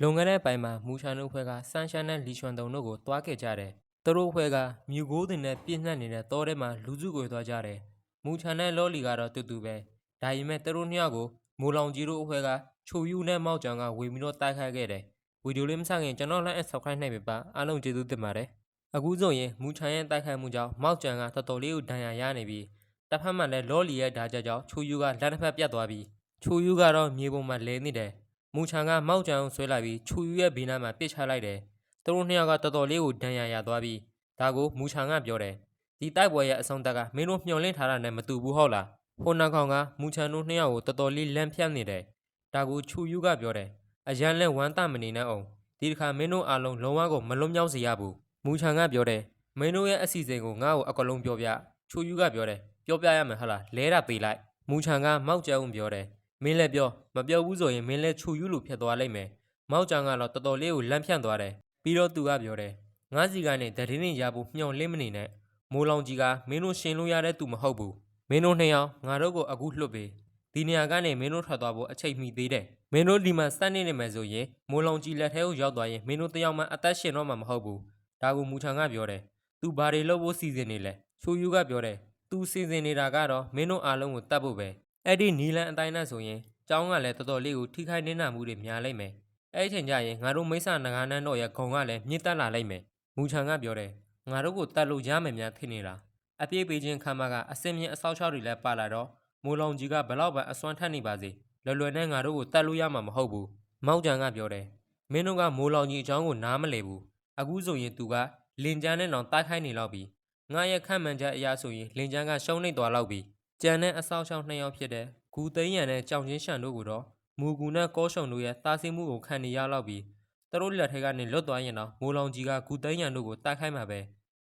လွန်ခဲ့တဲ့ပိုင်းမှာမူချန်တို့ဖွဲ့ကဆန်းရှမ်းနဲ့လီချွန်တုံတို့ကိုတွားခဲ့ကြတယ်သူတို့ဖွဲ့ကမြူကိုးတင်နဲ့ပြည့်နှက်နေတဲ့တောထဲမှာလူစုကိုသွားကြတယ်မူချန်နဲ့လော်လီကတော့တူတူပဲဒါပေမဲ့သူတို့နှစ်ယောက်ကိုမိုးလောင်ကြီးတို့အဖွဲ့ကချိုယူနဲ့မောက်ချန်ကဝေပြီးတော့တိုက်ခိုက်ခဲ့တယ်ဗီဒီယိုလေးမဆက်ခင်ကျွန်တော်လည်း subscribe နှိပ်ပေးပါအားလုံးကျေးဇူးတင်ပါတယ်အခုဆိုရင်မူချန်ရဲ့တိုက်ခိုက်မှုကြောင့်မောက်ချန်ကတော်တော်လေးကိုဒဏ်ရာရနေပြီးတစ်ဖက်မှာလည်းလော်လီရဲ့ဓာတ်ကြောင့်ချိုယူကလက်တစ်ဖက်ပြတ်သွားပြီးချိုယူကတော့မြေပုံမှာလဲနေတယ် မူချန်ကမောက်ကြံကိုဆွဲလိုက်ပြီးချူယူရဲ့ဘေးနားမှာပစ်ချလိုက်တယ်။သူတို့နှစ်ယောက်ကတော်တော်လေးကိုဒဏ်ရာရသွားပြီးဒါကိုမူချန်ကပြောတယ်။ဒီတိုက်ပွဲရဲ့အဆုံးသက်ကမင်းတို့မျှော်လင့်ထားတာနဲ့မတူဘူးဟုတ်လား။ဟိုနောက်ကောင်ကမူချန်တို့နှစ်ယောက်ကိုတော်တော်လေးလန့်ဖြတ်နေတယ်။ဒါကိုချူယူကပြောတယ်။အရန်လဲဝမ်းတမနေနဲ့အောင်ဒီတစ်ခါမင်းတို့အားလုံးလုံးဝကိုမလွတ်မြောက်စေရဘူး။မူချန်ကပြောတယ်။မင်းတို့ရဲ့အစီအစဉ်ကိုငါ့ကိုအကလုံးပြောပြ။ချူယူကပြောတယ်။ပြောပြရမယ်ဟုတ်လား။လဲတာပေးလိုက်။မူချန်ကမောက်ကြံကိုပြောတယ်။ မင်းလည်းပြောမပြောဘူးဆိုရင်မင်းလည်းခြူယူလို့ဖြစ်သွားလိမ့်မယ်။မောက်ကြံကတော့တော်တော်လေးကိုလန့်ဖြန့်သွားတယ်။ပြီးတော့သူကပြောတယ်။ငါးစီကနေတရင်ရင်ရဖို့မျှော်လင့်မနေနဲ့။မိုးလောင်ကြီးကမင်းတို့ရှင်လို့ရတဲ့သူမဟုတ်ဘူး။မင်းတို့နှစ်ယောက်ငါတို့ကိုအခုလွတ်ပေး။ဒီနေရာကနေမင်းတို့ထွက်သွားဖို့အချိန်မီသေးတယ်။မင်းတို့ဒီမှာစနေနေမယ်ဆိုရင်မိုးလောင်ကြီးလက်ထဲကိုရောက်သွားရင်မင်းတို့တယောက်မှအသက်ရှင်တော့မှာမဟုတ်ဘူး။ဒါကိုမူချန်ကပြောတယ်။ तू ဘာတွေလုပ်ဖို့စီစဉ်နေလဲ။ချိုယူကပြောတယ်။ तू စီစဉ်နေတာကတော့မင်းတို့အားလုံးကိုတတ်ဖို့ပဲ။ အဲ့ဒီနီလန်အတိုင်းနဲ့ဆိုရင်ကျောင်းကလည်းတော်တော်လေးကိုထိခိုက်နေတာမှုတွေများလိမ့်မယ်။အဲ့ဒီချိန်ကျရင်ငါတို့မိစ္ဆာနဂါနန်းတော်ရဲ့ဂုံကလည်းမြင့်တက်လာလိမ့်မယ်။မူချန်ကပြောတယ်။ငါတို့ကိုတတ်လို့ရမယ်များထင်နေတာ။အပြည့်ပေးခြင်းခမ်းမကအစင်မြင့်အဆောက်အအုံတွေလည်းပါလာတော့မိုးလောင်ကြီးကဘလောက်ပဲအစွမ်းထက်နေပါစေလွယ်လွယ်နဲ့ငါတို့ကိုတတ်လို့ရမှာမဟုတ်ဘူး။မောက်ကြံကပြောတယ်။မင်းတို့ကမိုးလောင်ကြီးအကြောင်းကိုနားမလည်ဘူး။အခုဆိုရင်သူကလင်ကျန်းနဲ့တောင်တိုက်ခိုက်နေတော့ပြီ။ငါရဲ့ခန့်မှန်ချက်အရာဆိုရင်လင်ကျန်းကရှုံးနေသွားတော့ပြီ။ ကြံတဲ့အဆောက်အအုံနှစ်ယောက်ဖြစ်တဲ့ဂူသိန်းရန်နဲ့ကြောင်ချင်းရှန်တို့ကိုတော့မူကူနဲ့ကောရှုံတို့ရဲ့တားဆီးမှုကိုခံနေရတော့ပြီးသူတို့လက်ထက်ကနေလွတ်သွားရင်တော့မိုးလောင်ကြီးကဂူသိန်းရန်တို့ကိုတိုက်ခိုက်မှာပဲ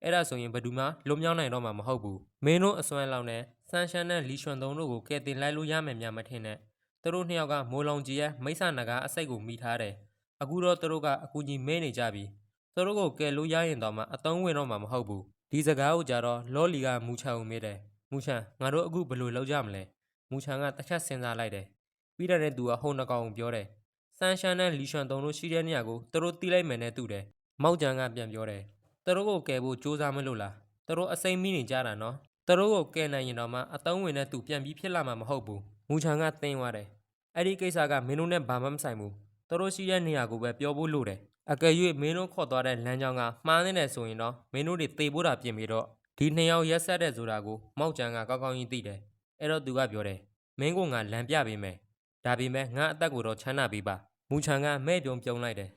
အဲ့ဒါဆိုရင်ဘယ်သူမှလွတ်မြောက်နိုင်တော့မှာမဟုတ်ဘူးမင်းတို့အစွမ်းလောက်နဲ့ဆန်းရှမ်းနဲ့လီရွှန်သုံးတို့ကိုကယ်တင်လိုက်လို့ရမယ်များမထင်နဲ့သူတို့နှစ်ယောက်ကမိုးလောင်ကြီးရဲ့မိစ္ဆာနဂါအစိတ်ကိုမိထားတယ်အခုတော့သူတို့ကအကူကြီးမဲနေကြပြီသူတို့ကိုကယ်လို့ရရင်တော့မှအတုံးဝင်တော့မှာမဟုတ်ဘူးဒီစကားကိုကြတော့လော်လီကမူချန်ကိုမေးတယ် မူချန်ငါတို့အခုဘယ်လိုလုပ်ကြမလဲမူချန်ကတစ်ချက်စဉ်းစားလိုက်တယ်ပြီးတဲ့သူကဟိုနှကောင်ကိုပြောတယ်။ဆန်ရှန်နဲ့လီရှွန်တုံတို့ရှိတဲ့နေရာကိုသူတို့တီးလိုက်မယ်နဲ့တူတယ်။မောက်ကြံကပြန်ပြောတယ်။သူတို့ကိုကယ်ဖို့စူးစမ်းမလို့လား။သူတို့အစိမ့်မိနေကြတာနော်။သူတို့ကိုကယ်နိုင်ရင်တော့မှအတုံးဝင်တဲ့သူပြန်ပြီးဖြစ်လာမှာမဟုတ်ဘူး။မူချန်ကတင်းသွားတယ်။အဲ့ဒီကိစ္စကမင်းတို့နဲ့ဘာမှမဆိုင်ဘူး။သူတို့ရှိတဲ့နေရာကိုပဲပြောဖို့လိုတယ်။အကယ်၍မင်းတို့ခေါ်သွားတဲ့လမ်းကြောင်းကမှားနေတယ်ဆိုရင်တော့မင်းတို့တွေသေဖို့တာပြင်ပြီးတော့ ဒီနှစ်ယောက်ရက်ဆက်တဲ့ဆိုတာကိုမောက်ကြံကကောက်ကောက်ကြီးသိတယ်။အဲ့တော့သူကပြောတယ်။မင်းကငါလမ်းပြပေးမယ်။ဒါပေမဲ့ငါအသက်ကိုတော့ချမ်းသာပေးပါမူချန်ကမဲ့ပြုံပြုံလိုက်တယ်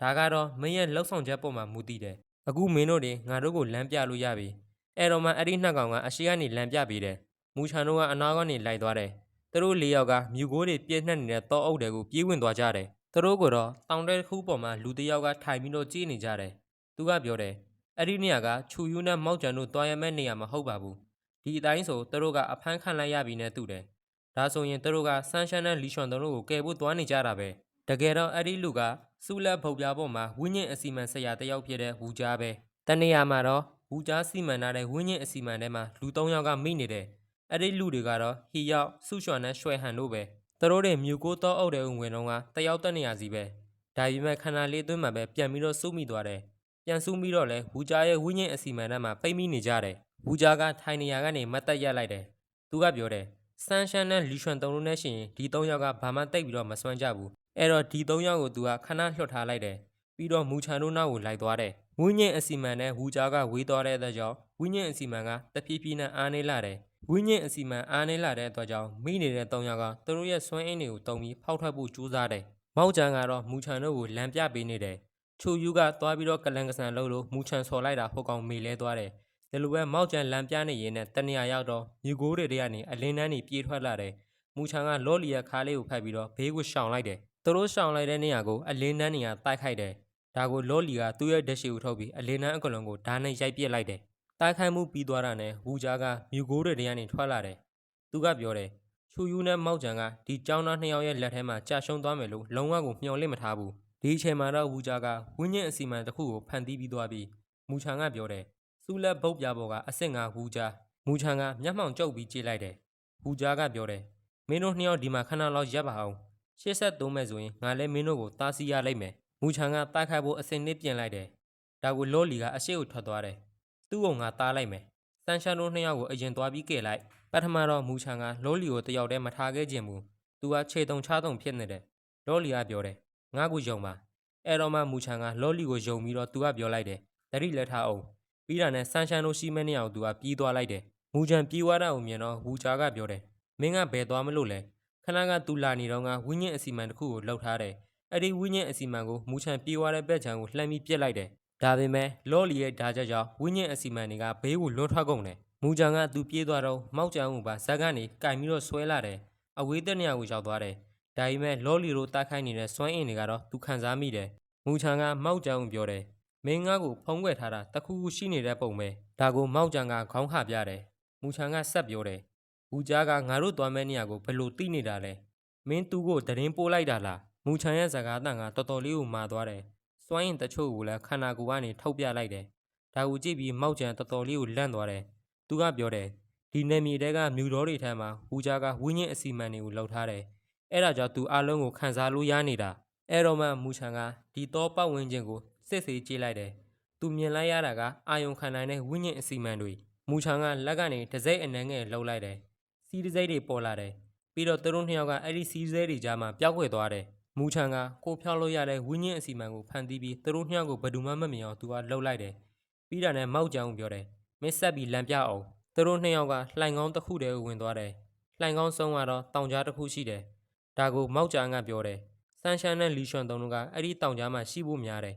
ဒါကတော့မင်းရဲ့လှုပ်ဆောင်ချက်ပေါ်မှာမူတည်တယ်အခုမင်းတို့တွေငါတို့ကိုလမ်းပြလို့ရပြီအဲ့တော့မှအဲ့ဒီနှစ်ကောင်ကအရှိကနေလမ်းပြပေးတယ်မူချန်တို့ကအနာကနေလိုက်သွားတယ်သူတို့လေးယောက်ကမြူကိုးတွေပြည့်နှက်နေတဲ့တောအုပ်တွေကိုပြေးဝင်သွားကြတယ်သူတို့ကတော့တောင်တဲတစ်ခုပေါ်မှာလူတစ်ယောက်ကထိုင်ပြီးတော့ကြည့်နေကြတယ်သူကပြောတယ် အဲ့ဒီနေရာကချူယူနဲ့မောက်ကျန်တို့တွားရမဲ့နေရာမဟုတ်ပါဘူးဒီအတိုင်းဆိုသူတို့ကအဖမ်းခံလိုက်ရပြီနဲ့တူတယ်ဒါဆိုရင်သူတို့ကဆန်းရှမ်းနဲ့လီရှွန်တို့ကိုကယ်ဖို့သွားနေကြတာပဲတကယ်တော့အဲ့ဒီလူကစူလက်ဖုတ်ပြားပေါ်မှာဝင်းညင်အစီမံဆရာတယောက်ဖြစ်တဲ့ဝူကြားပဲတနေရာမှာတော့ဝူကြားစီမံထားတဲ့ဝင်းညင်အစီမံထဲမှာလူ၃ယောက်ကမိနေတယ်အဲ့ဒီလူတွေကတော့ဟီရောက်စုရွှန်နဲ့ရွှဲဟန်တို့ပဲသူတို့တွေမြူကိုတော့အုပ်တဲ့ဝင်တော့ကတယောက်တက်နေရစီပဲဒါပေမဲ့ခန္ဓာလေးသွင်းမှာပဲပြန်ပြီးတော့စုမိသွားတယ် ပြန်စုမိတော့လဲဝူကြားရဲ့ဝင်းညင်အစီမံထဲမှာပိတ်မိနေကြတယ်ဝူကြားကထိုင်နေရာကနေမတ်တက်ရက်လိုက်တယ်သူကပြောတယ်ဆန်းရှမ်းနဲ့လီရွှန်တုံတို့နဲ့ရှင်ဒီ၃ယောက်ကဘာမှတိတ်ပြီးတော့မစွမ်းကြဘူးအဲ့တော့ဒီ၃ယောက်ကိုသူကခဏလွှတ်ထားလိုက်တယ်ပြီးတော့မူချန်တို့နောက်ကိုလိုက်သွားတယ်ဝင်းညင်အစီမံနဲ့ဝူကြားကဝေးသွားတဲ့အတွက်ကြောင့်ဝင်းညင်အစီမံကတဖြည်းဖြည်းနဲ့အားနေလာတယ်ဝင်းညင်အစီမံအားနေလာတဲ့အတွက်ကြောင့်မိနေတဲ့၃ယောက်ကသူတို့ရဲ့စွမ်းအင်တွေကိုတုံပြီးဖောက်ထွက်ဖို့ကြိုးစားတယ်မောက်ချန်ကတော့မူချန်တို့ကိုလမ်းပြပေးနေတယ် ချိုယူကသွားပြီးတော့ကလန်ကဆန်လို့လို့မူချန်ဆော်လိုက်တာဟိုကောင်မေလဲသွားတယ်ဒီလိုပဲမောက်ကျန်လမ်းပြနေရင်နဲ့တနေရာရောက်တော့မြူကိုးတွေတွေကနေအလင်းတန်းကြီးပြေးထွက်လာတယ်။မူချန်ကလော်လီရဲ့ခါးလေးကိုဖက်ပြီးတော့ဘေးကိုရှောင်လိုက်တယ်။သူတို့ရှောင်လိုက်တဲ့နေရာကိုအလင်းတန်းကြီးကတိုက်ခိုက်တယ်။ဒါကိုလော်လီကသူ့ရဲ့ဒက်ရှိကိုထုတ်ပြီးအလင်းတန်းအကလုံးကိုဓာတ်နဲ့ရိုက်ပစ်လိုက်တယ်။တိုက်ခိုက်မှုပြီးသွားတာနဲ့ဝူဂျာကမြူကိုးတွေတွေကနေထွက်လာတယ်။သူကပြောတယ်ချူယူနဲ့မောက်ကျန်ကဒီចောင်းသားနှစ်ယောက်ရဲ့လက်ထဲမှာကြာရှုံးသွားမယ်လို့လုံးဝကိုမျှော်လင့်မထားဘူး။ ဒီအချိန်မှာတော့ဝူဂျာကဝင်းညင်အစီမံတစ်ခုကိုဖန်တီးပြီးသွားပြီးမူချန်ကပြောတယ်စူးလက်ဘုတ်ပြားပေါ်ကအစ်စ်ငါဝူဂျာမူချန်ကမျက်မှောင်ကျုပ်ပြီးကြည့်လိုက်တယ်ဝူဂျာကပြောတယ်မင်းတို့နှစ်ယောက်ဒီမှာခဏလောက်ရပ်ပါအောင်ရှေ့ဆက်သုံးမဲ့ဆိုရင်ငါလည်းမင်းတို့ကိုတားဆီးရလိုက်မယ်မူချန်ကတားခိုက်ဖို့အစင်နစ်ပြင်လိုက်တယ်ဒါကိုလော်လီကအရှိကိုထွက်သွားတယ်သူ့ကိုငါတားလိုက်မယ်စန်ရှန်တို့နှစ်ယောက်ကိုအရင်သွားပြီးကဲလိုက်ပထမတော့မူချန်ကလော်လီကိုတယောက်တည်းမထားခဲ့ခြင်းဘူးသူကခြေတုံချတုံဖြစ်နေတယ်လော်လီကပြောတယ် ငါ့ကိုယုံပါအဲ့တော့မှမူချန်ကလော်လီကိုယုံပြီးတော့သူကပြောလိုက်တယ်တတိလက်ထားအောင်ပြီးတာနဲ့စန်ရှန်တို့ရှိမဲ့နှစ်ယောက်သူကပြေးသွားလိုက်တယ်မူချန်ပြေးသွားတာကိုမြင်တော့ဝူချာကပြောတယ်မင်းကဘယ်သွားမလို့လဲခဏကတူလာနေတော့ကဝင်းညင်အစီမံတစ်ခုကိုလှုပ်ထားတယ်။အဲ့ဒီဝင်းညင်အစီမံကိုမူချန်ပြေးသွားတဲ့ဘက်ခြမ်းကိုလှမ်းပြီးပြစ်လိုက်တယ်။ဒါပေမဲ့လော်လီရဲ့ဓာချက်ကြောင့်ဝင်းညင်အစီမံတွေကဘေးကိုလွတ်ထွက်ကုန်တယ်။မူချန်ကသူပြေးသွားတော့မောက်ချန်ကိုပါဇက်ကနေကင်ပြီးတော့ဆွဲလာတယ်။အဝေးသက်နေရာကိုရောက်သွားတယ်။ ဒါပေမဲ့လော်လီတို့တိုက်ခိုက်နေတဲ့စွမ်းအင်တွေကတော့သူခံစားမိတယ်။မူချန်ကမောက်ချန်ကိုပြောတယ်။မင်းငါ့ကိုဖုံးကွယ်ထားတာတခုခုရှိနေတဲ့ပုံပဲ။ဒါကိုမောက်ချန်ကခေါင်းခပြတယ်။မူချန်ကဆက်ပြောတယ်။ဘူကြားကငါတို့သွားမဲ့နေရာကိုဘယ်လိုသိနေတာလဲမင်းသူ့ကိုတရင်ပို့လိုက်တာလားမူချန်ရဲ့ဇကားတန်ကတော်တော်လေးကိုမာသွားတယ်စွမ်းရင်တချို့ကိုလည်းခန္ဓာကိုယ်ကနေထုတ်ပြလိုက်တယ်ဒါကိုကြည့်ပြီးမောက်ချန်တော်တော်လေးကိုလန့်သွားတယ်သူကပြောတယ်ဒီနယ်မြေတဲကမြူတော်တွေထဲမှာဘူကြားကဝင်းချင်းအစီမံတွေကိုလှုပ်ထားတယ် အဲ့ဒါကြောင့်သူအလုံးကိုခန်းစားလို့ရနေတာအဲ့တော့မှမူချန်ကဒီတော့ပတ်ဝန်းကျင်ကိုစစ်ဆေးကြည့်လိုက်တယ်သူမြင်လိုက်ရတာကအာယုံခံနိုင်တဲ့ဝင်းချင်းအစီမံတွေမူချန်ကလက်ကနေတစိမ့်အနှဲငယ်လှုပ်လိုက်တယ်စီးတစိမ့်တွေပေါ်လာတယ်ပြီးတော့သူတို့နှစ်ယောက်ကအဲ့ဒီစီးစဲတွေကြားမှာပျောက်ကွယ်သွားတယ်မူချန်ကကိုဖျောက်လို့ရတဲ့ဝင်းညင်းအစီမံကိုဖန်တီးပြီးသူတို့နှစ်ယောက်ကိုဘယ်သူမှမမြင်အောင်သူကလှုပ်လိုက်တယ်ပြီးတာနဲ့မောက်ကြအောင်ပြောတယ်မင်းဆက်ပြီးလမ်းပြအောင်သူတို့နှစ်ယောက်ကလှိုင်ကောင်းတစ်ခုတည်းကိုဝင်သွားတယ်လှိုင်ကောင်းဆုံးကတော့တောင်ကြားတစ်ခုရှိတယ် ဒါကိုမောက်ကြကပြောတယ်ဆန်ရှန်နဲ့လီရှွန်တုံတို့ကအဲ့ဒီတောင်ကြားမှာရှိဖို့များတယ်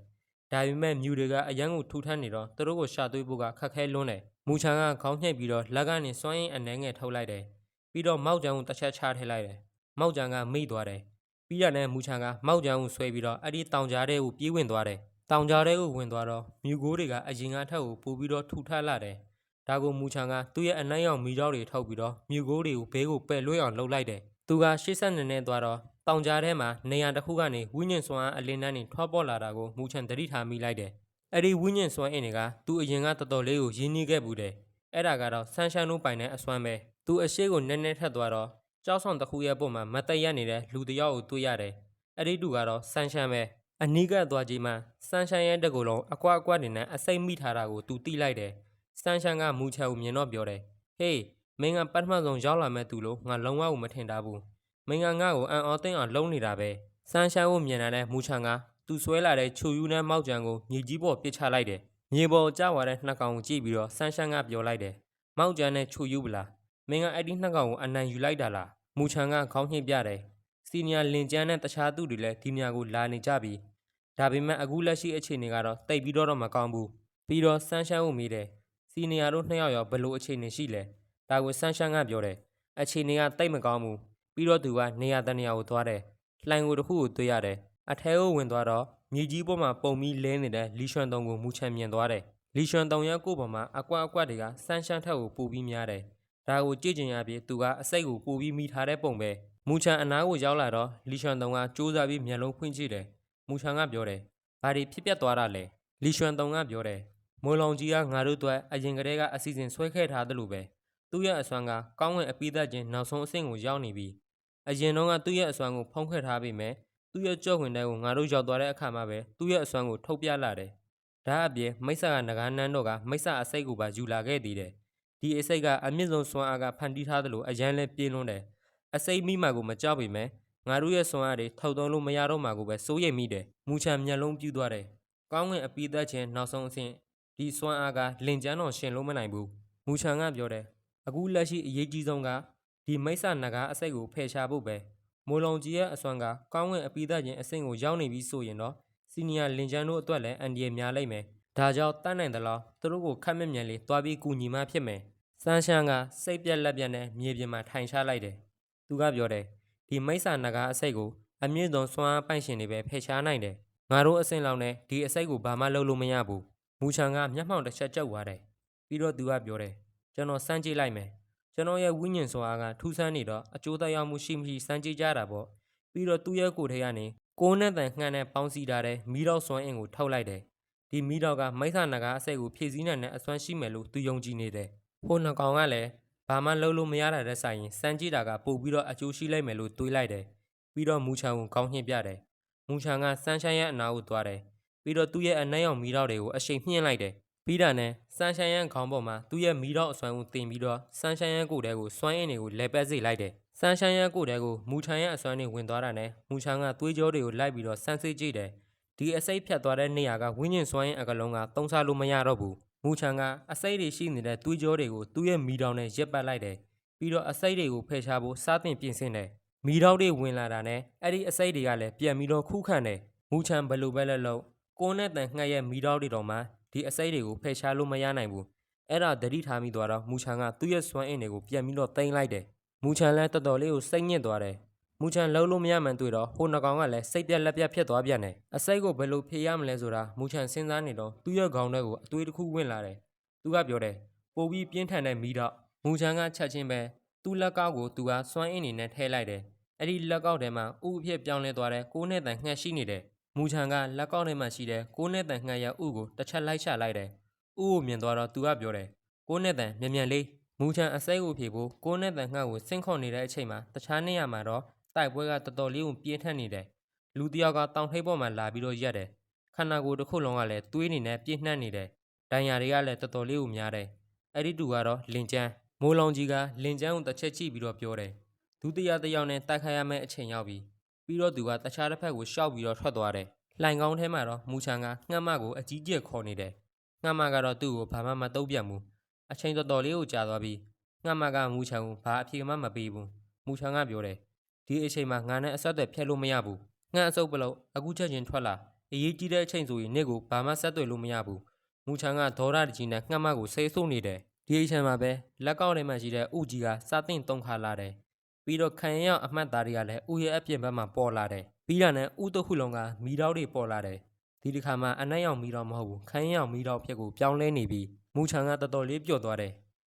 ဒါပေမဲ့မြူတွေကအရန်ကိုထူထပ်နေတော့သူတို့ကိုရှာသွေးဖို့ကခက်ခဲလွန်းတယ်မူချန်ကခေါင်းညှိပ်ပြီးတော့လက်ကနေစွမ်းရင်းအနှဲငယ်ထုတ်လိုက်တယ်ပြီးတော့မောက်ကြံကိုတစ်ချက်ချထည့်လိုက်တယ်။မောက်ကြံကမိသွားတယ်။ပြီးရတဲ့မူချန်ကမောက်ကြံကိုဆွဲပြီးတော့အဲ့ဒီတောင်ကြားထဲကိုပြေးဝင်သွားတယ်။တောင်ကြားထဲကိုဝင်သွားတော့မြူကိုးတွေကအရင်ကထက်ကိုပိုပြီးတော့ထူထပ်လာတယ်။ဒါကိုမူချန်ကသူ့ရဲ့အနှံ့ရောင်မီတော့တွေထုတ်ပြီးတော့မြူကိုးတွေကိုဘေးကိုပယ်လွှဲအောင်လှုပ်လိုက်တယ်။ သူကရှေ့ဆက်နေနေသွားတော့တောင်ကြားထဲမှာနေရာတစ်ခုကနေဝိညာဉ်စွမ်းအားအလင်းတန်းနေထွက်ပေါ်လာတာကိုမူချန်သတိထားမိလိုက်တယ်။အဲ့ဒီဝိညာဉ်စွမ်းအင်းတွေကသူ့အရင်ကတော်တော်လေးကိုရင်းနှီးခဲ့ဘူးတယ်။အဲ့ဒါကတော့ဆန်ရှန်တို့ပိုင်တဲ့အစွမ်းပဲ။သူအရှိကိုနည်းနည်းထက်သွားတော့ကြောက်ဆောင်တစ်ခုရဲ့ပုံမှာမတ်တက်ရက်နေတဲ့လူတစ်ယောက်ကိုတွေ့ရတယ်။အဲ့ဒီလူကတော့ဆန်ရှန်ပဲအနီးကပ်သွားကြည့်မှဆန်ရှန်ရဲ့တကူလုံးအကွာအကွာနေနဲ့အစိမ့်မိထားတာကိုသူတိလိုက်တယ်။ဆန်ရှန်ကမူချယ်ကိုမြင်တော့ပြောတယ်။ဟေး မင်းကပထမဆုံးရောက်လာမဲ့သူလို့ငါလုံးဝကိုမထင်တာဘူး။မင်းကငါ့ကိုအံ့ဩသိမ်းအောင်လုံးနေတာပဲ။ဆန်ရှန်ကိုမြင်လာတဲ့မူချန်ကသူဆွဲလာတဲ့ချူယူနဲ့မောက်ကြံကိုမြေကြီးပေါ်ပစ်ချလိုက်တယ်။မြေပေါ်ကျသွားတဲ့နှစ်ကောင်ကိုကြည့်ပြီးတော့ဆန်ရှန်ကပြောလိုက်တယ်။မောက်ကြံနဲ့ချူယူပလားမင်းကအဲ့ဒီနှစ်ကောင်ကိုအနံယူလိုက်တာလားမူချန်ကခေါင်းညှိပြတယ်စီနီယာလင်ကျန်းနဲ့တခြားသူတွေလည်းဒီနေရာကိုလာနေကြပြီဒါပေမဲ့အခုလက်ရှိအခြေအနေကတော့တိတ်ပြီးတော့တော့မကောင်းဘူးပြီးတော့ဆန်းရှမ်းကိုမိတယ်စီနီယာတို့နှစ်ယောက်ရောဘယ်လိုအခြေအနေရှိလဲ ဒါကိုဆန်းရှမ်းကပြောတယ်အခြေအနေကတိတ်မကောင်းဘူးပြီးတော့သူကနေရာတနေရာကိုသွားတယ်လှိုင်ကိုတစ်ခုကိုတွေ့ရတယ်အထဲကိုဝင်သွားတော့မြေကြီးပေါ်မှာပုံပြီးလဲနေတဲ့လီရွှန်တုံကိုမူချန်မြင်သွားတယ်လီရွှန်တုံရဲ့ကိုယ်ပေါ်မှာအကွက်အကွက်တွေကဆန်းရှမ်းထက်ကိုပူပြီးများတယ်ဒါကိုကြည့်ကျင်ရပြီးသူကအစိတ်ကိုပို့ပြီးမိထားတဲ့ပုံပဲမူချန်အနားကိုရောက်လာတော့လီရွှန်တုံကစူးစမ်းပြီးမျက်လုံးဖွင့်ကြည့်တယ်မူချန်ကပြောတယ်ဘာတွေဖြစ်ပျက်သွားတာလဲလီရွှန်တုံကပြောတယ်မိုးလောင်ကြီးကငါတို့အတွက်အရင်ကတည်းကအစီအစဉ်ဆွဲခဲ့ထားသလိုပဲ သူ့ရဲ့အစွမ်းကကောင်းဝင်အပိသက်ချင်းနောက်ဆုံးအဆင့်ကိုရောက်နေပြီအရင်တော့ကသူ့ရဲ့အစွမ်းကိုဖုံးခွဲထားပေမဲ့သူ့ရဲ့ကြော့ဝင်တဲ့ကိုငါတို့ရောက်သွားတဲ့အခါမှာပဲသူ့ရဲ့အစွမ်းကိုထုတ်ပြလာတယ်ဒါအပြင်မိစ္ဆာကငကားနန်းတော့ကမိစ္ဆာအစိတ်ကိုပါယူလာခဲ့သေးတယ်ဒီအစိတ်ကအမြင့်ဆုံးစွမ်းအားကဖန်တီးထားသလိုအရန်လဲပြင်းလွန်းတယ်အစိတ်မိမှကိုမကြောက်ပေမဲ့ငါတို့ရဲ့စွမ်းအားတွေထောက်သွင်းလို့မရတော့မှကိုပဲစိုးရိမ်မိတယ်မူချမ်းမျက်လုံးပြူးသွားတယ်ကောင်းဝင်အပီးသက်ချင်းနောက်ဆုံးအဆင့်ဒီစွမ်းအားကလင်ကျန်းတော်ရှင်လို့မနိုင်ဘူးမူချမ်းကပြောတယ် အခုလက်ရှိအရေးကြီးဆုံးကဒီမိစ္ဆာနဂါအစိတ်ကိုဖယ်ရှားဖို့ပဲမိုးလုံးကြီးရဲ့အစွမ်းကကောင်းဝင်အပီးသက်ချင်းအဆင့်ကိုရောက်နေပြီဆိုရင်တော့စီနီယာလင်ကျန်းတို့အတွက်လည်းအန်ဒီရများလိမ့်မယ်ဒါကြောင့်တန်းနိုင်သလားသူတို့ကိုခက်မြက်မြန်လေးတွားပြီးကူညီမှဖြစ်မယ်စန်းရှမ်းကစိတ်ပြက်လက်ပြက်နဲ့မြေပြင်မှာထိုင်ချလိုက်တယ်။သူကပြောတယ်ဒီမိစ္ဆာနဂါအစိတ်ကိုအမြင့်ဆုံးစွမ်းအားပိုင်ရှင်တွေပဲဖယ်ရှားနိုင်တယ်။ငါတို့အဆင့်လောက်နဲ့ဒီအစိတ်ကိုဘာမှလုပ်လို့မရဘူး။မူချန်ကမျက်မှောင်တစ်ချက်ကျုပ်သွားတယ်။ပြီးတော့သူကပြောတယ် ကျွန်တော်စမ်းကြည့်လိုက်မယ်။ကျွန်တော်ရဲ့ဝိညာဉ်စွမ်းအားကထူးဆန်းနေတော့အကျိုးသက်ရောက်မှုရှိမရှိစမ်းကြည့်ကြတာပေါ့။ပြီးတော့သူ့ရဲ့ကိုယ်ထဲကနေကိုးနဲ့တန်ငှက်နဲ့ပေါင်းစည်းထားတဲ့မီးတော့စွမ်းအင်ကိုထုတ်လိုက်တယ်။ဒီမီးတော့ကမိစ္ဆာနဂါအစိတ်ကိုဖြည့်ဆည်းနိုင်တဲ့အစွမ်းရှိမယ်လို့သူယုံကြည်နေတယ်။ဟိုနှစ်ကောင်ကလည်းဘာမှလုပ်လို့မရတာတဲ့ဆိုင်ရင်စမ်းကြည့်တာကပို့ပြီးတော့အကျိုးရှိလိုက်မယ်လို့တွေးလိုက်တယ်ပြီးတော့မူချန်ကိုခေါင်းညှိပြတယ်မူချန်ကဆန်းရှိုင်းရဲ့အနာကိုသွားတယ်ပြီးတော့သူ့ရဲ့အနှဲ့ရောင်မီးတောက်တွေကိုအရှိန်မြင့်လိုက်တယ် ပြီးတာနဲ့ဆန်းရှိုင်းရဲ့ခေါင်းပေါ်မှာသူ့ရဲ့မီးတောက်အစွမ်းကိုတင်ပြီးတော့ဆန်းရှိုင်းရဲ့ကိုယ်ထဲကိုစွမ်းအင်တွေကိုလဲပတ်စေလိုက်တယ်ဆန်းရှိုင်းရဲ့ကိုယ်ထဲကိုမူချန်ရဲ့အစွမ်းတွေဝင်သွားတာနဲ့မူချန်ကသွေးကြောတွေကိုလိုက်ပြီးတော့ဆန်းစစ်ကြည့်တယ်ဒီအစိတ်ဖြတ်သွားတဲ့နေရာကဝင်းကျင်စွမ်းရင်အကလုံးကသုံးစားလို့မရတော့ဘူးမူချန်ကအစိတ်တွေရှိနေတဲ့သွေးကြောတွေကိုသူ့ရဲ့မီတောင်နဲ့ရက်ပတ်လိုက်တယ်ပြီးတော့အစိတ်တွေကိုဖယ်ရှားဖို့စားတင်ပြင်ဆင်တယ်မီတောက်တွေဝင်လာတာနဲ့အဲ့ဒီအစိတ်တွေကလည်းပြန်ပြီးတော့ခုခံတယ်မူချန်ဘယ်လိုပဲလဲလို့ကိုနဲ့တန်ငှက်ရဲ့မီတောက်တွေတော့မှ ဒီအစိတ်တွေကိုဖယ်ရှားလို့မရနိုင်ဘူးအဲ့ဒါသတိထားမိသွားတော့မူချန်ကသူ့ရဲ့စွမ်းအင်တွေကိုပြန်ပြီးတော့တင်လိုက်တယ်မူချန်လည်းတော်တော်လေးကိုစိတ်ညစ်သွားတယ်မူချန်လုံးလို့မရမှန်းတွေ့တော့ဟိုနှကောင်ကလည်းစိတ်ပြက်လက်ပြက်ဖြစ်သွားပြန်တယ်အစိတ်ကိုဘယ်လိုဖြေရမလဲဆိုတာမူချန်စဉ်းစားနေတော့သူ့ရဲ့ခေါင်းထဲကိုအသွေးတစ်ခုဝင်လာတယ်သူကပြောတယ်ပိုပြီးပြင်းထန်တဲ့မီးတော့မူချန်ကချက်ချင်းပဲသူ့လက်ကောက်ကိုသူကစွမ်းအင်းနေနဲ့ထည့်လိုက်တယ်အဲ့ဒီလက်ကောက်ထဲမှာဥအဖြစ်ပြောင်းလဲသွားတဲ့ကိုးနဲ့တန်ငှက်ရှိနေတယ် မူချန်ကလက်ကောက်ထဲမှာရှိတဲ့ကိုးနဲ့တန်ငှက်ရဲ့ဥကိုတစ်ချက်လိုက်ချလိုက်တယ်ဥကိုမြင်သွားတော့သူကပြောတယ်ကိုးနဲ့တန်မြန်မြန်လေးမူချန်အစိတ်ကိုဖြေဖို့ကိုးနဲ့တန်ငှက်ကိုဆင့်ခေါ်နေတဲ့အချိန်မှာတခြားနေရာမှာတော့တိုက်ပွဲကတော်တော်လေးကိုပြင်းထန်နေတယ်။လူတစ်ယောက်ကတောင်ထိပ်ပေါ်မှာလာပြီးတော့ရက်တယ်။ခန္ဓာကိုယ်တစ်ခုလုံးကလည်းသွေးနေနဲ့ပြင်းနှက်နေတယ်။ဒဏ်ရာတွေကလည်းတော်တော်လေးကိုများတယ်။အဲ့ဒီတူကတော့လင်ကျန်းမိုးလောင်ကြီးကလင်ကျန်းကိုတစ်ချက်ကြည့်ပြီးတော့ပြောတယ်။ဒုတိယတစ်ယောက်နဲ့တိုက်ခိုက်ရမယ့်အချိန်ရောက်ပြီ။ ပြီးတော့သူကတခြားတစ်ဖက်ကိုရှောက်ပြီးတော့ထွက်သွားတယ်။လှိုင်ကောင်းထဲမှာတော့မူချန်ကငှက်မကိုအကြီးကျယ်ခေါ်နေတယ်။ငှက်မကတော့သူ့ကိုဘာမှမတုံ့ပြန်ဘူး။အချိန်တော်တော်လေးကိုကြာသွားပြီးငှက်မကမူချန်ကိုဘာအဖြေမှမပေးဘူး။မူချန်ကပြောတယ်ဒီအချိန်မှာငါနဲ့အဆက်အသွယ်ဖြတ်လို့မရဘူးငါအစုပ်ပလို့အခုချက်ချင်းထွက်လာအရေးကြီးတဲ့အချိန်ဆိုရင်နေ့ကိုဘာမှဆက်သွယ်လို့မရဘူးမူချန်ကဒေါရတကြီးနဲ့ငှက်မကိုဆေးဆိုးနေတယ်ဒီအချိန်မှာပဲလက်ကောက်ထဲမှာရှိတဲ့ဥကြီးကစတင်တုံခါလာတယ် ပြီးတော့ခံရရောက်အမှတ်သားတွေကလည်းဥရဲ့အပြင်ဘက်မှာပေါ်လာတယ်ပြီးတာနဲ့ဥတစ်ခုလုံးကမီတောက်တွေပေါ်လာတယ်ဒီတစ်ခါမှအနက်ရောင်မီတောက်မဟုတ်ဘူးခံရရောက်မီတောက်ဖြစ်ကိုပြောင်းလဲနေပြီးမူချန်ကတော်တော်လေးပျော့သွားတယ်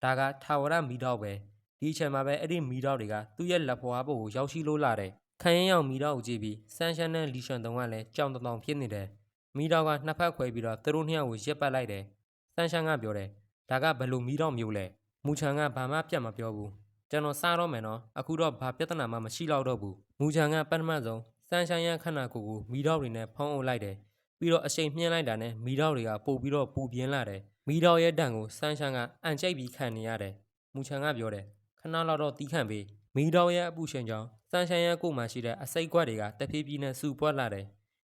ဒါကထာဝရမီတောက်ပဲဒီအချိန်မှာပဲအဲ့ဒီမီတောက်တွေကသူ့ရဲ့လက်ဖွားပေါ်ကိုရောက်ရှိလို့လာတယ်။ခန်းရင်ရောက်မီတောက်ကိုကြည့်ပြီးဆန်းရှမ်းနဲ့လီရှန်တုံကလည်းကြောင်တောင်ဖြစ်နေတယ်။မီတောက်ကနှစ်ဖက်ခွဲပြီးတော့သူတို့နှစ်ယောက်ကိုရက်ပတ်လိုက်တယ်။ဆန်းရှမ်းကပြောတယ်။ဒါကဘယ်လိုမီတောက်မျိုးလဲ။မူချန်ကဘာမှပြတ်မပြောဘူး။ ကျွန်တော်စားတော့မယ်နော်။အခုတော့ဘာပြဿနာမှမရှိတော့တော့ဘူး။မူချန်ကပထမဆုံးဆန်းရှမ်းရခန္ဓာကိုယ်ကိုမီတောက်တွေနဲ့ဖုံးအုပ်လိုက်တယ်။ပြီးတော့အရှိန်မြင့်လိုက်တာနဲ့မီတောက်တွေကပို့ပြီးတော့ပူပြင်းလာတယ်။မီတောက်ရဲ့တန်ကိုဆန်းရှမ်းကအန်ကျိတ်ပြီးခံနေရတယ်။မူချန်ကပြောတယ်ခဏလောက်တော့တီးခန့်ပေးမီတောင်ရဲ့အပူရှင်ကြောင့်စန်ဆိုင်ရဲ့ကိုယ်မှာရှိတဲ့အစိတ်ကွက်တွေကတဖြည်းဖြည်းနဲ့စူပွက်လာတယ်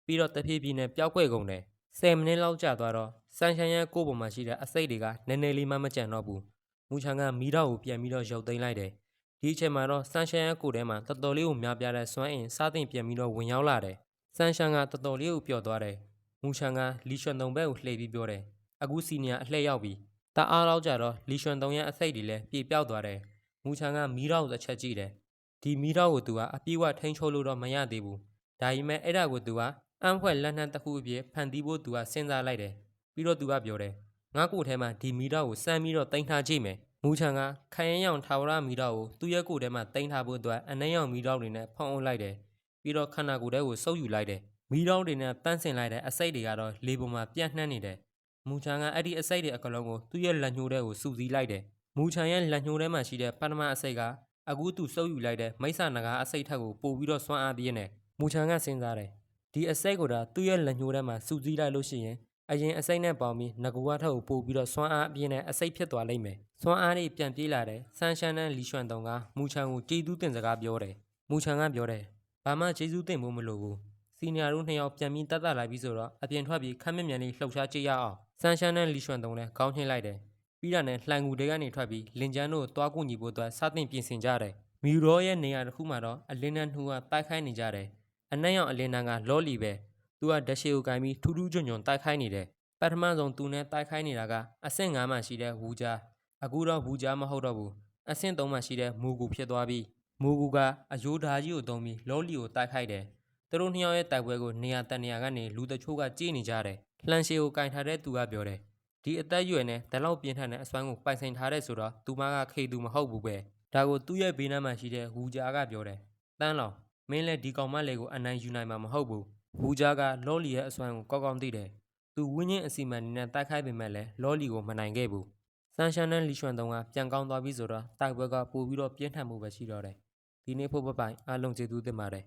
ပြီးတော့တဖြည်းဖြည်းနဲ့ပျောက်ကွယ်ကုန်တယ်10မိနစ်လောက်ကြာသွားတော့စန်ဆိုင်ရဲ့ကိုယ်ပေါ်မှာရှိတဲ့အစိတ်တွေကနည်းနည်းလေးမှမကြံတော့ဘူး မူချန်ကမီတောင်ကိုပြန်ပြီးတော့ရုပ်သိမ်းလိုက်တယ်ဒီအချိန်မှာတော့စန်ဆိုင်ရဲ့ကိုယ်ထဲမှာတော်တော်လေးကိုများပြားတဲ့စွမ်းအင်စားတင်ပြန်ပြီးတော့ဝင်ရောက်လာတယ်စန်ရှန်ကတော်တော်လေးကိုပျော့သွားတယ်မူချန်ကလီရွှန်တုံဘက်ကိုလှည့်ပြီးပြောတယ်အခုစီနီယာအလှည့်ရောက်ပြီတအားလောက်ကြတော့လီရွှန်တုံရဲ့အစိတ်တွေလည်းပြေပြောက်သွားတယ်မူချန်ကမီးတော့တစ်ချက်ကြည့်တယ်ဒီမီးတော့ကိုသူကအပြည့်အဝထိန်းချုပ်လို့တော့မရသေးဘူးဒါပေမဲ့အဲ့ဒါကိုသူကအံ့ဖွဲ့လက်နက်တစ်ခုအပြည့်ဖန်တီးဖို့သူကစဉ်းစားလိုက်တယ်ပြီးတော့သူကပြောတယ် ငါကိုယ်ထဲမှာဒီမီးတော့ကိုစမ်းပြီးတော့တင်ထားကြည့်မယ်မူချန်ကခိုင်ရင်ရောင်ထာဝရမီးတော့ကိုသူ့ရဲ့ကိုယ်ထဲမှာတင်ထားဖို့အတွက်အနှဲရောင်မီးတော့တွေနဲ့ဖုံးအုပ်လိုက်တယ်ပြီးတော့ခန္ဓာကိုယ်ထဲကိုစုပ်ယူလိုက်တယ်မီးတော့တွေနဲ့တန်းဆင်လိုက်တဲ့အစိတ်တွေကတော့လေပေါ်မှာပြန့်နှံ့နေတယ်မူချန်ကအဲ့ဒီအစိတ်တွေအကလုံးကိုသူ့ရဲ့လက်ညှိုးထဲကိုစူစည်းလိုက်တယ်မူချန်ရဲ့လက်ညှိုးထဲမှာရှိတဲ့ပထမအစိတ်ကအခုသူစုပ်ယူလိုက်တဲ့မိစ္ဆာနဂါအစိတ်ထက်ကိုပို့ပြီးတော့စွမ်းအားပြင်းတယ်မူချန်ကစဉ်းစားတယ်ဒီအစိတ်ကိုဒါသူ့ရဲ့လက်ညှိုးထဲမှာစူးစီးလိုက်လို့ရှိရင် အရင်အစိတ်နဲ့ပေါင်းပြီးငကူဝါထက်ကိုပို့ပြီးတော့စွမ်းအားပြင်းတဲ့အစိတ်ဖြစ်သွားလိမ့်မယ်စွမ်းအားတွေပြန်ပြေးလာတဲ့ဆန်းရှမ်းနဲ့လီရွှန်တုံကမူချန်ကိုကျေးဇူးတင်စကားပြောတယ်မူချန်ကပြောတယ်ဘာမှကျေးဇူးတင်ဖို့မလိုဘူးစီနီယာတို့နှစ်ယောက်ပြန်ပြီးတတ်တတ်လိုက်ပြီးဆိုတော့အပြင်ထွက်ပြီးခမ်းမြမြန်လေးလှုပ်ရှားကြည့်ရအောင်ဆန်းရှမ်းနဲ့လီရွှန်တုံလည်းခေါင်းချင်းလိုက်တယ်ပြီးတာနဲ့လှိုင်ကူတွေကနေထွက်ပြီးလင်ကျန်းတို့ကိုတွားကူညီဖို့အတွက်စတင်ပြင်ဆင်ကြတယ်။မီရောရဲ့နေရာတစ်ခုမှာတော့အလင်းနန်းနှူကတိုက်ခိုင်းနေကြတယ်။အနက်ရောင်အလင်းနန်းကလော်လီပဲ။ သူကဓာတ်ရှည်ကိုကင်ပြီးထူးထူးချွန်ချွန်တိုက်ခိုင်းနေတယ်။ပထမဆုံးသူနဲ့တိုက်ခိုင်းနေတာကအဆင့်9မှာရှိတဲ့ဝူဂျာအခုတော့ဝူဂျာမဟုတ်တော့ဘူး။အဆင့်3မှာရှိတဲ့မူကူဖြစ်သွားပြီးမူကူကအယိုးဓာကြီးကိုတုံးပြီးလော်လီကိုတိုက်ခိုက်တယ်။သူတို့နှစ်ယောက်ရဲ့တိုက်ပွဲကိုနေရာတန်နေရာကနေလူတချို့ကကြည့်နေကြတယ်။လှန်ရှည်ကိုကင်ထားတဲ့သူကပြောတယ်ဒီအသက်အရွယ်နဲ့ဓာတ်လောက်ပြင်းထန်တဲ့အစွမ်းကိုပိုင်ဆိုင်ထားတဲ့ဆိုတော့သူမကခေသူမဟုတ်ဘူးပဲဒါကိုသူ့ရဲ့ဘေးနားမှာရှိတဲ့ဝူဂျာကပြောတယ်တန်းလောင်မင်းလည်းဒီကောင်မလေးကိုအနိုင်ယူနိုင်မှာမဟုတ်ဘူး ဝူဂျာကလော်လီရဲ့အစွမ်းကိုကောက်ကောက်သိတယ်သူဝင်းချင်းအစီအမံနေနဲ့တိုက်ခိုက်ပေမဲ့လည်းလော်လီကိုမနိုင်ခဲ့ဘူးဆန်ရှန်နဲ့လီရွှန်တုံးကပြန်ကောင်းသွားပြီဆိုတော့တိုက်ပွဲကပိုပြီးတော့ပြင်းထန်မှုပဲရှိတော့တယ်ဒီနေ့ဖို့ပပိုင်အားလုံးကျေးဇူးတင်ပါတယ်